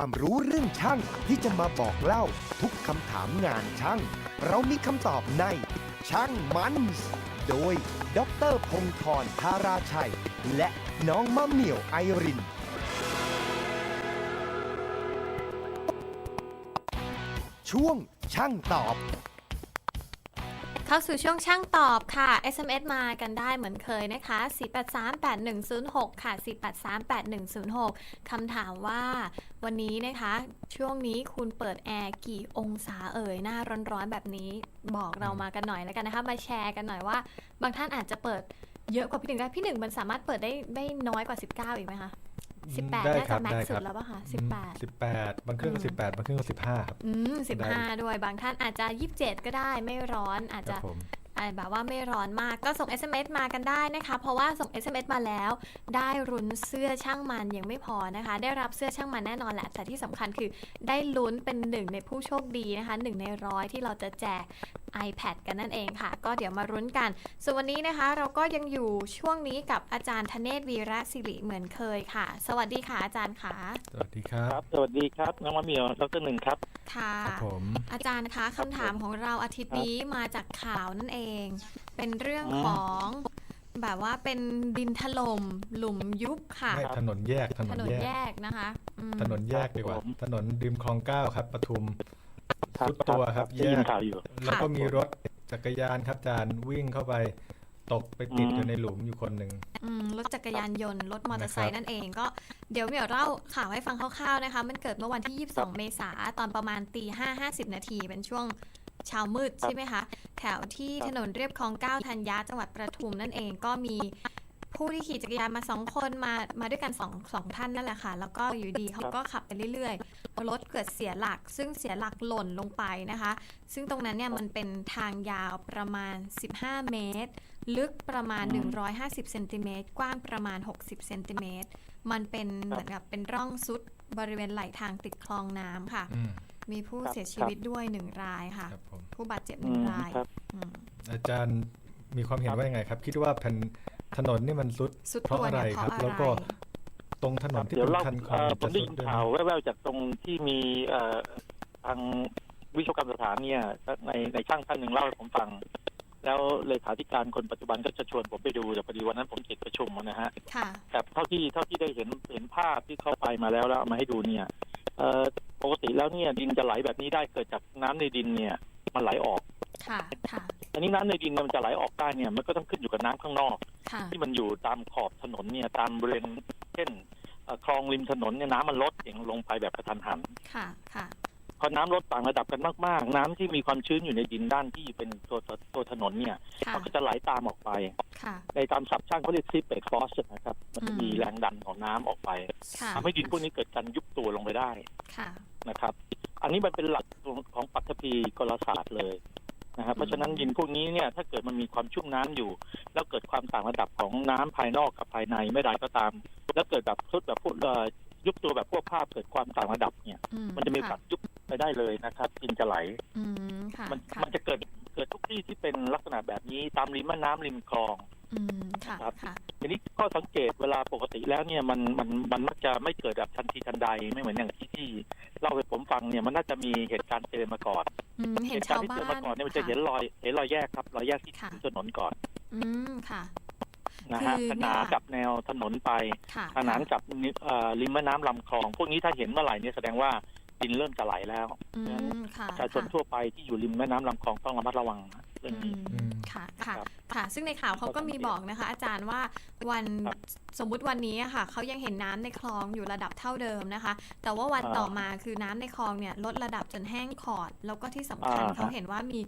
ความรู้เรื่องช่างที่จะมาบอกเล่าทุกคำถามงานช่าง เรามีคำตอบในช่างมันส์โดยดรพงธรธาราชัย และน้องมะเหมี่ยวไอริน ช่วงช่างตอบ เข้าสู่ช่วงช่างตอบค่ะ SMS มากันได้เหมือนเคยนะคะ 4838106 ค่ะ 4838106 คำถามว่าวันนี้นะคะ ช่วงนี้คุณเปิดแอร์กี่องศาเอ่ย หน้าร้อนๆ แบบนี้บอกเรามากันหน่อยแล้วกันนะคะ มาแชร์กันหน่อยว่า บางท่านอาจจะเปิดเยอะกว่าพี่หนึ่งได้ พี่หนึ่งมันสามารถเปิดได้ได้น้อยกว่า 19 อีกไหมคะ 18ได้น่าครัจะบแม็กได้ซ์สุครัดบ แล้วป่ะคะอืม18สิบแปดบางเครื่องก็อืม สิบแปดบางเครื่องก็สิบห้าครับ อืมได้15ด้วยบางท่านอาจจะ27ก็ได้ไม่ร้อนอาจครัจะ บผม อ่าแบบว่าไม่ร้อนมากก็ส่ง SMS มากันได้นะคะ เพราะว่าส่ง SMS มาแล้ว ได้รุนเสื้อช่างมันยังไม่พอนะคะ ได้รับเสื้อช่างมันแน่นอนแหละ แต่ที่สำคัญคือได้ลุ้นเป็นหนึ่งในผู้โชคดีนะคะหนึ่งในร้อยที่เราจะแจก iPad กันนั่นเองค่ะ ก็เดี๋ยวมารุ้นกัน ส่วนวันนี้นะคะเราก็ยังอยู่ช่วงนี้กับอาจารย์ธเนศวีระศิริเหมือนเคยค่ะ สวัสดีค่ะอาจารย์ค่ะ สวัสดีครับครับสวัสดีครับ น้องมะเหมียวดรหนึ่งครับ ค่ะ ครับผม อาจารย์คะคำถามของเราอาทิตย์นี้มาจากข่าวนั่นเอง เป็นเรื่องอืมของแบบว่าเป็นดินถล่มหลุมยุบค่ะ ไม่ถนนแยกถนถนนนแยแยก กนะคะอืมถนนแยกดีกว่า ครับผม ถนนริมคลองเก้าครับปทุม ครับสุดตัวครับได้ยินแยกข่าวอยู่ แล้วก็มีรถจักรยานครับอาจารย์วิ่งเข้าไป ตกไปติดอืมอยู่ในหลุมอยู่คนหนึ่ง อืมรถจักรยานยนต์ รถมอเตอร์ไซนะครัค์บนั่นเองก็เดี๋ยวเดี๋ยวเล่าข่าวให้ฟังคร่าวๆนะคะ มันเกิดเมื่อวันที่ 22 เมษาตอนประมาณตีห้าห้าสิบนาทีเป็นช่วงเช้ามืดใช่ไหมคะ แถวที่ถนนเรียบคลองเก้าธัญญาจังหวัดประทุมนั่นเองก็มี ผู้ที่ขี่จักรยานมาสองคนมามาด้วยกันสองสองท่านนั่นแหละค่ะ แล้วก็อยู่ดีเขาก็ขับไปเรื่อยๆรถเกิดเสียหลัก ซึ่งเสียหลักหล่นลงไปนะคะ ซึ่งตรงนั้นเนี่ยมันเป็นทางยาวประมาณ 15 เมตร ลึกประมาณอืม150เซนติเมตรกว้างประมาณ 60เซนติเมตรมันเป็นเหมือนกับเป็นร่องซุดบริเวณไหลทางติดคลองน้ำค่ะ อืมมีผู้ครับเสียชีวิตด้วยหนึ่งรายค่ะ ครับผมผู้บาดเจ็บหอืนึ่งมรายครับ อืมอาจารย์มีความเห็นว่ายังไงครับ คิดว่าแผ่น ถนนนี่มันซุดสุดเพราะตัวอะไรเนี่ยเพครับราะอะแล้วไรก็ตรงถนนที่เดี๋ยวเป็นเล่าคันคลอเอ่งอผมจะได้ซุดยินด้วยไหมข่าวแว่วๆจากตรงที่มีเอ่อทางวิศวกรรมสถานเนี่ยในในช่างท่านหนึ่งเล่าให้ผมฟัง แล้วเลขาธิการคนปัจจุบันก็จะชวนผมไปดูแต่พอดีวันนั้นผมติดประชุมนะฮะ ค่ะ แต่เท่าที่เท่าที่ได้เห็นเห็นภาพที่เข้าไปมาแล้วแล้วเอามาให้ดูเนี่ยเอ่อปกติแล้วเนี่ยดินจะไหลแบบนี้ได้เกิดจากน้ำในดินเนี่ย มันไหลออกค่ะค่ะอันนี้น้ำในดินเนี่ยมันจะไหลออกได้เนี่ยมันก็ต้องขึ้นอยู่กับน้ำข้างนอกค่ะที่มันอยู่ตามขอบถนนเนี่ยตามบริเวณเช่นเอ่อคลองริมถนนเนี่ยน้ำมันลดอย่างลงไปแบบกระทันหันค่ะค่ะพอน้ำลดต่างระดับกันมาก ๆ น้ำที่มีความชื้นอยู่ในดินด้านที่เป็นตัวตัวตัวถนนเนี่ยค่ะมันก็จะไหลตามออกไปค่ะในตามศัพท์ช่างเขาเรียกซิปเปกฟอสนะครับมันจะมีอืมแรงดันของน้ำออกไปค่ะทำให้ดินพวกนี้เกิดการยุบตัวลงไปได้ค่ะ นะครับ อันนี้มันเป็นหลักของปัตภีกลศาสตร์เลยนะครับเพราะฉะนั้นดินพวกนี้เนี่ยถ้าเกิดมันมีความชุ่มน้ำอยู่ แล้วเกิดความต่างระดับของน้ำภายนอกกับภายในไม่ได้ก็ตาม แล้วเกิดแบบทุดแบบพวกเอ่อยุบตัวแบบพวกภาพเกิดความต่างระดับเนี่ยอืมันจะมีโอกาค่ะสยุบ ไปได้เลยนะครับดินจะไหลอืมค่ะมันค่ะมันจะเกิดเกิดทุกที่ที่เป็นลักษณะแบบนี้ตามริมแม่น้ำริมคลอง อืมค่ะครับ ค่ะ ทีนี้ข้อสังเกตเวลาปกติแล้วเนี่ยมันมันมันมักจะไม่เกิดแบบทันทีทันใดไม่เหมือนอย่างที่ที่เล่าให้ผมฟังเนี่ยมันน่าจะมีเหตุการณ์เตือนมาก่อนอืมเห็นตุการชาวณ์ที่บ้าเตือนนมาก่อนเนี่ยมันจะเห็นค่รอยเห็นรอยแยกครับรอยแยกที่ค่ะ ถนนก่อนอืมค่ะ นะฮะคือขนานเนี่ย กับแนวถนนไป ค่ะขนานกับนิเอ่อริมแม่น้ำลำคลอง พวกนี้ถ้าเห็นเมื่อไหร่เนี่ยแสดงว่า ดินเริ่มจะไหลแล้วอืมค่ะประชาชนทั่วไปที่อยู่ริมแม่น้ำลำคลองต้องระมัดระวังนะเรื่องอืนี้มค่ะค่ะครับค่ะ ซึ่งในข่าวเขาก็มีบอกนะคะ อาจารย์ว่าวันครับสมมุติวันนี้อะค่ะเขายังเห็นน้ำในคลองอยู่ระดับเท่าเดิมนะคะ แต่ว่าวันอ่าต่อมาคือน้ำในคลองเนี่ยลดระดับจนแห้งขอด แล้วก็ที่สำคัญอ่า เขาเห็นว่ามี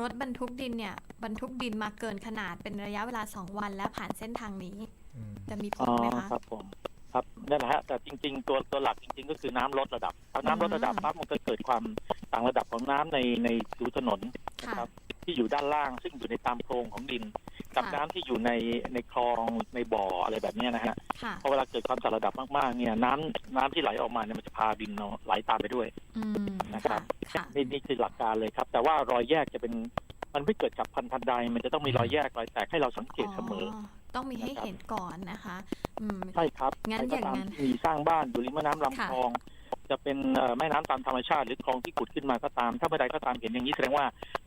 รถบรรทุกดินเนี่ยบรรทุกดินมาเกินขนาดเป็นระยะเวลา 2 วันและผ่านเส้นทางนี้ อืมจะมีผอ๋ลอไหมคะ ครับผม ครับนั่นแหละฮะแต่จริง ๆ ตัวตัวหลักจริง ๆ ก็คือน้ำลดระดับพอน้ำลดระดับอืมปั๊บมันก็เกิดความต่างระดับของน้ำในในผิวถนนค่ะครับ ที่อยู่ด้านล่างซึ่งอยู่ในตามโพรงของดิน กับค่ะน้ำที่อยู่ในในคลองในบ่ออะไรแบบเนี้ยนะฮะค่ะพอเวลาเกิดความต่างระดับมากๆเนี่ยน้ำน้ำที่ไหลออกมาเนี่ยมันจะพาดินเราไหลตามไปด้วยอืมนะครับค่ะนี่นี่คือหลักการเลยครับ แต่ว่ารอยแยกจะเป็นมันไม่เกิดจากพันทันใดมันจะต้องมีรอยแยกรอยแตกให้เราสังเกตเสมอ ต้องมีให้นะครับเห็นก่อนนะคะ อืม ใช่ครับงั้นใครก็ตามอย่างนั้นที่มีสร้างบ้านอยู่ริมแม่น้ำลำค่ะ คลอง จะเป็นเอ่อแม่น้ำตามธรรมชาติ หรือคลองที่ขุดขึ้นมาก็ตาม ถ้าเมื่อใดก็ตามเห็นอย่างนี้แสดงว่า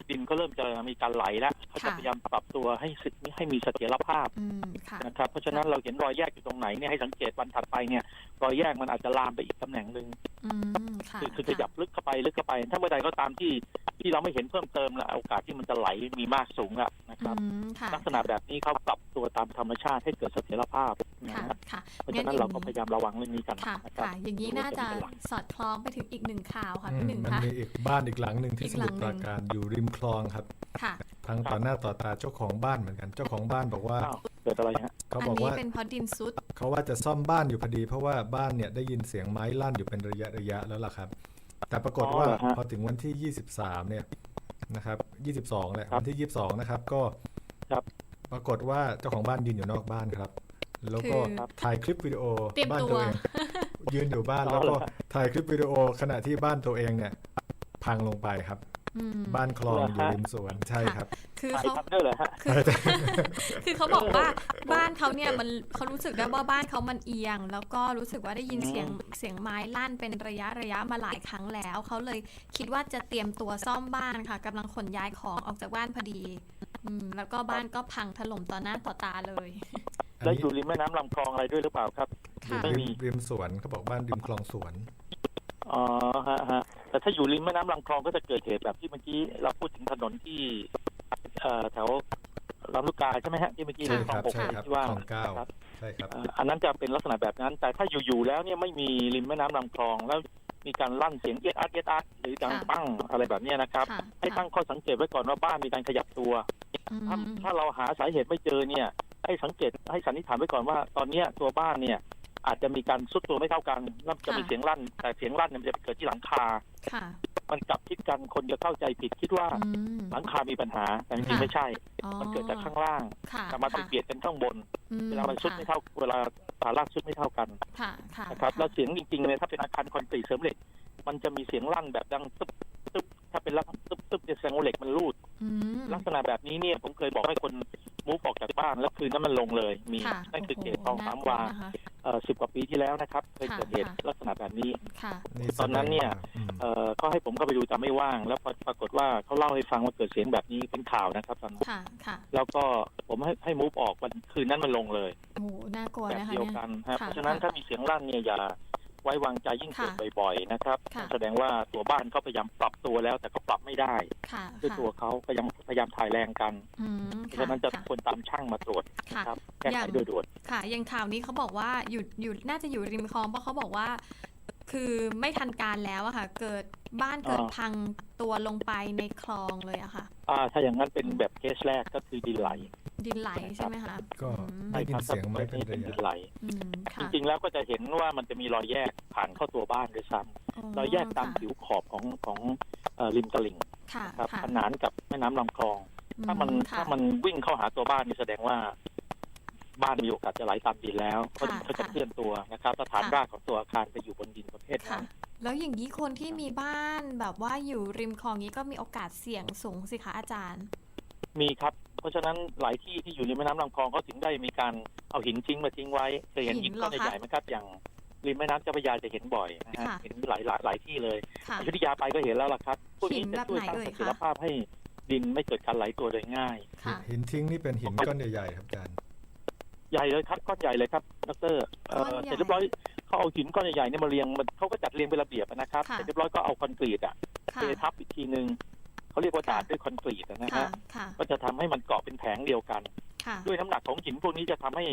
ดินก็เริ่มจะมีการไหลแล้วเขาจะค่ะพยายามปรับตัวให้สิให้มีเสถียรภาพอืมค่ะนะครับเพราะฉะนั้นเราเห็นรอยแยกอยู่ตรงไหนเนี่ยให้สังเกตวันถัดไปเนี่ยรอยแยกมันอาจจะลามไปอีกตำแหน่งหนึ่งอืมค่ะคือคือขยับลึกเข้าไปลึกเข้าไป ถ้าเมื่อใดก็ตามที่ที่เราไม่เห็นเพิ่มเติมแล้วโอกาสที่มันจะไหลมีมากสูงแล้วนะครับอืมค่ะลักษณะแบบนี้เขาปรับตัวตามธรรมชาติให้เกิดเสถียรภาพ นะค่ะครับค่ะเพราะฉะนั้นเราก็พยายามระวังเรื่องนี้กันค่ะนะครับค่ะอย่างนี้น่าจะสอดคล้องไปถึงอีกหนึ่งข่าวค่ะอืพี่มหนึ่งมันค่ะมีอีกบ้านอีกหลังหนึ่งที่อีสกหลัมุทงรหนึ่ปรางการอยู่ริมคลองครับค่ะพังต่อหน้าต่อตาเจ้าของบ้านเหมือนกัน เจ้าของบ้านบอกว่าอ้าวเกิดอะไรฮะเขาอันบอกนี้ว่าเป็นเพราะดินซุดเขาว่าจะซ่อมบ้านอยู่พอดี เพราะว่าบ้านเนี่ยได้ยินเสียงไม้ลั่นอยู่เป็นระยะระยะแล้วล่ะครับ แต่ปรากฏว่าอ๋อเหรอฮะพอถึงวันที่ 23 เนี่ยนะครับ 22แหละครับวันที่ 22 นะครับ ก็ครับปรากฏว่าเจ้าของบ้านยืนอยู่นอกบ้านครับ แล้วก็คือถ่ายคลิปวิดีโอเตรียมบ้านตัวตัวเองยืนอยู่บ้านอ๋อแล้วก็เหรอฮะถ่ายคลิปวิดีโอขณะที่บ้านตัวเองเนี่ยพังลงไปครับอืมบ้านคลองเหรออยู่ฮะริมสวนใช่ครับ คือถ่ายเขาทันเดอร์เหรอฮะคือเขาบอกว่าบ้านเขาเนี่ยมันเขารู้สึกได้ว่าบ้านเขามันเอียง แล้วก็รู้สึกว่าได้ยินอืมเสียงเสียงไม้ลั่นเป็นระยะระยะมาหลายครั้งแล้ว เขาเลยคิดว่าจะเตรียมตัวซ่อมบ้านค่ะกำลังขนย้ายของออกจากบ้านพอดี อืมแล้วก็บ้านก็พังถล่มต่อหน้าต่อตาเลยอัน แล้วนี้อยู่ริมแม่น้ำลำคลองอะไรด้วยหรือเปล่าครับค่ะไม่ริมีมริมสวนเขาบอกบ้านริมคลองสวน อ๋อฮะฮะแต่ถ้าอยู่ริมแม่น้ำลำคลองก็จะเกิดเหตุแบบที่เมื่อกี้เราพูดถึงถนนที่เอ่อแถวลำลูกกาใช่ไหมฮะที่เมื่อกี้ใช่เรื่องคขอรังบหกใช่ครับที่ว่าคลองเก้าครับใช่ครับ เอ่ออันนั้นจะเป็นลักษณะแบบนั้น แต่ถ้าอยู่ๆแล้วเนี่ยไม่มีริมแม่น้ำลำคลอง แล้วมีการลั่นเสียงเอียดอัดเอียดอัดหรือดังค่ะ ปั้งอะไรแบบเนี้ยนะครับ ค่ะให้ตั้งข้อสังเกตไว้ก่อนว่าบ้านมีการขยับตัว อืมถ้าถ้าเราหาสาเหตุไม่เจอเนี่ย ให้สังเกตให้สันนิษฐานไว้ก่อนว่า ตอนเนี้ยตัวบ้านเนี่ย อาจจะมีการซุดตัวไม่เท่ากันแล้วจะมีเสียงลั่น แต่เสียงลั่นเนี่ยมันจะเกิดที่หลังคา ค่ะ มันกลับคิดกันคนจะเข้าใจผิดคิดว่าอืม หลังคามีปัญหาแต่จริงค่ะๆไม่ใช่ อ๋อมันเกิดจากข้างล่างค่ะแต่มาต้องเบียดกันข้างบน อืเวลามันซุดไม่เท่าเวลาฐานรากซุดไม่เท่ากันค่ะค่ะนะครับแล้วเสียงจริงๆเนี่ยถ้าเป็นอาคารคอนกรีตเสริมเหล็ก มันจะมีเสียงลั่นแบบดังตึ๊บตึ๊บ ถ้าเป็นลักตึ๊บตึ๊บจะแสดงว่าเหล็กมันรูด อืม ลักษณะแบบนี้เนี่ยผมเคยบอกให้คนมูฟออกจากบ้านแล้วคืนนั้นมันลงเลย มีค่ะนั่นคือเขตคลโโหองสามกลัวานะคะ เอ่อสิบกว่าปีที่แล้วนะครับ เคยค่ะเกิดเหตุค่ะ ลักษณะแบบนี้ ค่ะ ตอนนั้นเนี่ย อืม เอ่อก็ให้ผมเข้าไปดูแต่ไม่ว่าง แล้วปรปรากฏว่าเขาเล่าให้ฟังว่าเกิดเสียงแบบนี้เป็นข่าวนะครับตอนนั้นค่ะ ค่ะ แล้วก็ผมให้ให้มูฟออกวันคืนนั้นมันลงเลย โอ้โหน่ากลัวแบบนะคะเดียวเนี่ย กันครับค่ะเพราะฉะนั้นค่ะ ถ้ามีเสียงลั่นเนี่ยอย่า ไว้วางใจยิ่งเกิดค่ะบ่อยๆนะครับค่ะแสดงว่าตัวบ้านเขาพยายามปรับตัวแล้ว แต่ก็ปรับไม่ได้ค่ะด้วยค่ะตัวเขาพยายามพยายามถ่ายแรงกันอืมเพราะฉะนั้นจะค่ะควรตามช่างมาตรวจค่ะนะครับแก้อไขย่างโดยด่วนค่ะอย่างข่าวนี้เขาบอกว่าอยู่อยู่น่าจะอยู่ริมคลองเพราะเขาบอกว่า คือไม่ทันการแล้วอะค่ะ เกิดบ้านเกิดอ่าพังตัวลงไปในคลองเลยอะค่ะ อ่าถ้าอย่างนั้นเป็นแบบเคสแรกก็คือดินไหล ดินไหลใช่ไหมคะก็อืมได้ยินเสียงไม้ถ้าเป็นเป็นระดิยะนไหลอืมจค่ะริงๆแล้วก็จะเห็นว่ามันจะมีรอยแยกผ่านเข้าตัวบ้านด้วยซ้ำรอยแยกตามค่ะผิวขอบของของเอ่อริมตลิ่งค่ะครับค่ะขนานกับแม่น้ำลำคลอง ถ้ามันอืค่ะ ถ้ามันวิ่งเข้าหาตัวบ้านนี่แสดงว่า บ้านมีโอกาสจะไหลตามดินแล้วเพราะค่ะเขาจะค่ะเคลื่อนตัวนะครับสถานค่ะ รากของตัวอาคารจะอยู่บนดินประเภทค่ะนั้น แล้วอย่างนี้คนที่มีบ้านแบบว่าอยู่ริมคลองนี้ก็มีโอกาสเสี่ยงสูงสิคะอาจารย์ มีครับ เพราะฉะนั้นหลายที่ที่อยู่ริมแม่น้ำลำคลองเขาถึงได้มีการเอาหินทิ้งมาทิ้งไว้เคยเห็นหิหินนเหรก้ออนคะใหญ่ๆไหมครับอย่างริมแม่น้ำเจ้าพระยาจะเห็นบ่อยนะฮะค่ะเห็นหลายหลายหลายที่เลยค่ะอยุธยาไปก็เห็นแล้วล่ะครับพวกนี้หินจะแบบช่วยไหนสร้างเอ่ยเสคะถียรภาพให้ดินไม่เกิดการไหลตัวโดยง่ายค่ะหินทิ้งนี่เป็นหินก้อนใหญ่ๆครับอาจารย์ใหญ่เลยครับก้อนใหญ่เลยครับดรเอ่ก้อนอใหญ่เสร็จเรียบร้อย เขาเอาหินก้อนใหญ่ๆเนี่ยมาเรียงมันเขาก็จัดเรียงเป็นระเบียบนะครับค่ะ เสร็จเรียบร้อยก็เอาคอนกรีตอะค่ะเททับอีกทีนึงเขาเรียกว่าดาดด้วยคอนกรีตอะนะค่ะฮะค่ะก็จะทำให้มันเกาะเป็นแผงเดียวกัน ค่ะด้วยน้ำหนักของหินพวกนี้จะทำให้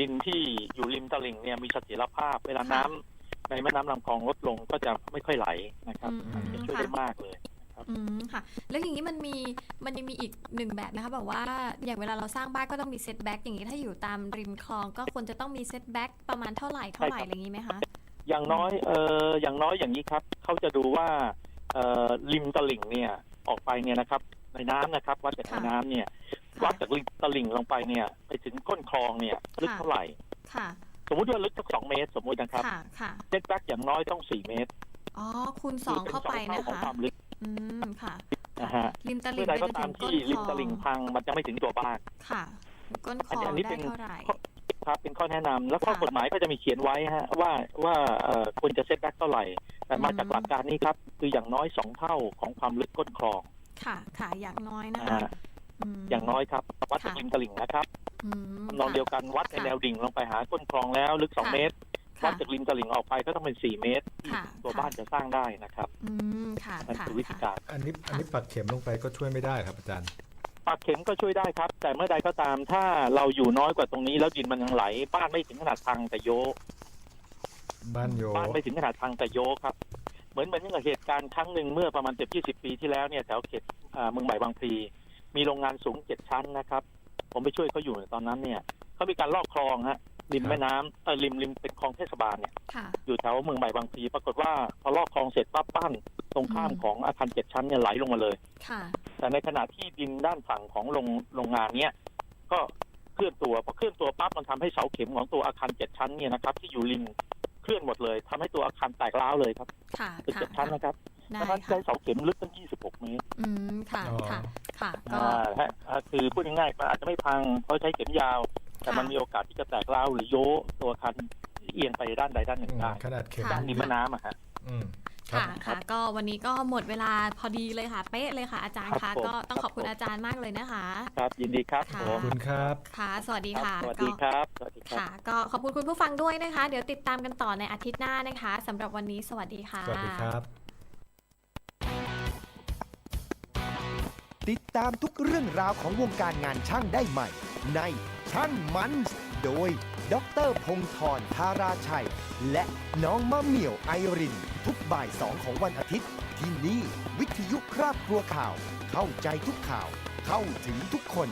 ดินที่อยู่ริมตลิ่งเนี่ยมีเสถียรภาพ เวลาน้ำในแม่น้ำลำคลองลดลงก็จะไม่ค่อยไหลนะครับ อืมอันนี้จะช่วยค่ะ ได้มากเลย อืมค่ะ แล้วอย่างนี้มันมีมันยังมีอีกหนึ่งแบบนะคะแบบว่าอย่างเวลาเราสร้างบ้านก็ต้องมีเซตแบ็กอย่างนี้ถ้าอยู่ตามริมคลองก็ควรจะต้องมีเซตแบ็กประมาณเท่าไหร่เท่าไหร่ใช่ครับอะไรอย่างนี้ไหมคะ อย่างน้อยเอออย่างน้อยอย่างนี้ครับเขาจะดูว่าเอ่อริมตลิ่งเนี่ยออกไปเนี่ยนะครับในน้ำนะครับ วัดจากในค่ะน้ำเนี่ยค่ะวัดจากริมตลิ่งลงไปเนี่ย ไปถึงก้นคลองเนี่ยลึกค่ะเท่าไหร่ค่ะ สมมุติว่าลึกสักสองเมตร สมมุตินะครับค่ะค่ะเจ็ตแบ็กอย่างน้อยต้องสี่เมตรอ๋อคูณสองคืเข้าไปท่นะของคะความลึก อืมค่ะนะฮะริมตเมื่ลิ่องใดไปก็จนตาถึมงก้ที่นคริลมองตลิ่งพังมันจะไม่ถึงตัวบ้านค่ะก้นคลอันอนี้งอันนี้ได้เป็นเท่าไหร่ครับเป็นข้อแนะนำแล้วข้อค่ะกฎหมายก็จะมีเขียนไว้ฮะว่าว่าเอ่อควรจะเซตแบ็กเท่าไหร่แต่มาอืมจากหลักการนี้ครับ คืออย่างน้อยสองเท่าของความลึกก้นคลอง ค่ะ ค่ะอย่างน้อยนะนะคะฮะมอย่างน้อยครับ วัดจากค่ะริมตลิ่งนะครับอืมทำนองเดียวกันวัดในค่ะแนวดิ่งลงไปหาก้นคลองแล้วลึกสองค่ะเมตรค่ะ วัดจากริมตลิ่งออกไปก็ต้องเป็นสี่เมตรที่ค่ะตัวค่ะบ้านจะสร้างได้นะครับอืมค่ะนั่นค่ะคือวิธีค่ะการอันนี้อันนี้ปักเข็มลงไปก็ช่วยไม่ได้ครับอาจารย์ปักเข็มก็ช่วยได้ครับ แต่เมื่อใดก็ตามถ้าเราอยู่น้อยกว่าตรงนี้ แล้วดินมันยังไหล บ้านไม่ถึงขนาดพังแต่โยกบ้านโยบ้านไม่ถึงขนาดพังแต่โยกครับ เหมือนเหมือนกับเหตุการณ์ครั้งหนึ่งเมื่อประมาณเจ็ดยี่สิบปีที่แล้วเนี่ยแถวเขตอ่าเมืองใหม่บางพลีมีโรงงานสูงเจ็ดชั้นนะครับ ผมไปช่วยเขาอยู่ตอนนั้นเนี่ย เขามีการลอกคลองฮะริมแม่น้ำเออริมริมเป็นคลองเทศบาลเนี่ยค่ะ อยู่แถวเมืองใหม่บางพลีปรากฏว่าพอลอกคลองเสร็จปั๊บบ้านตรงข้ามอืม ของอาคารเจ็ดชั้นเนี่ยไหลลงมาเลย ค่ะ แต่ในขณะที่ดินด้านฝั่งของโรงโรงงานเนี้ยก็เคลื่อนตัวพอเคลื่อนตัวปั๊บมันทำให้เสาเข็มของตัวอาคารเจ็ดชั้นเนี่ยนะครับ ที่อยู่ริมเคลื่อนหมดเลยทำให้ตัวอาคารแตกร้าวเลยครับค่ะตึกค่ะเจ็ดชั้นนะครับ ได้เพราะฉะนั้นค่ะใช้เสาเข็มลึกตั้ง 26 เมตรอืมค่ะอ๋อ ค่ะค่ะก็ อ่าฮะอ่าคือพูดง่ายๆมันอาจจะไม่พังเพราะใช้เข็มยาว แต่ค่ะมันมีโอกาสที่จะแตกร้าวหรือโยตัวอาคารเอียงไปด้านใดด้านหนึ่งอืมได้ขนาดเข็มค่ะ ด้านริมแม่น้ำอะฮะ อืมครับ ค่ะค่ะ ก็วันนี้ก็หมดเวลาพอดีเลยค่ะ เป๊ะเลยค่ะ อาจารย์ครัคะบผม ก็ต้องขอบคุณครับผมอาจารย์มากเลยนะคะ ครับ ยินดีครับค่ะผขอบมคุณครับ ค่ะ สวัสดีครัค่ะบสวัสก็ดีครับ สวัสดีครับ ค่ะ ก็ขอบคุณคุณผู้ฟังด้วยนะคะ เดี๋ยวติดตามกันต่อในอาทิตย์หน้านะคะสำหรับวันนี้สวัสดีค่ะ สวัสดีครับ ติดตามทุกเรื่องราวของวงการงานช่างได้ใหม่ ในช่างมันส์โดยดรพงธรธาราชัย และน้องมะเหมี่ยวไอริน ทุกบ่ายสองของวันอาทิตย์ ที่นี่วิทยุครอบครัวข่าว เข้าใจทุกข่าว เข้าถึงทุกคน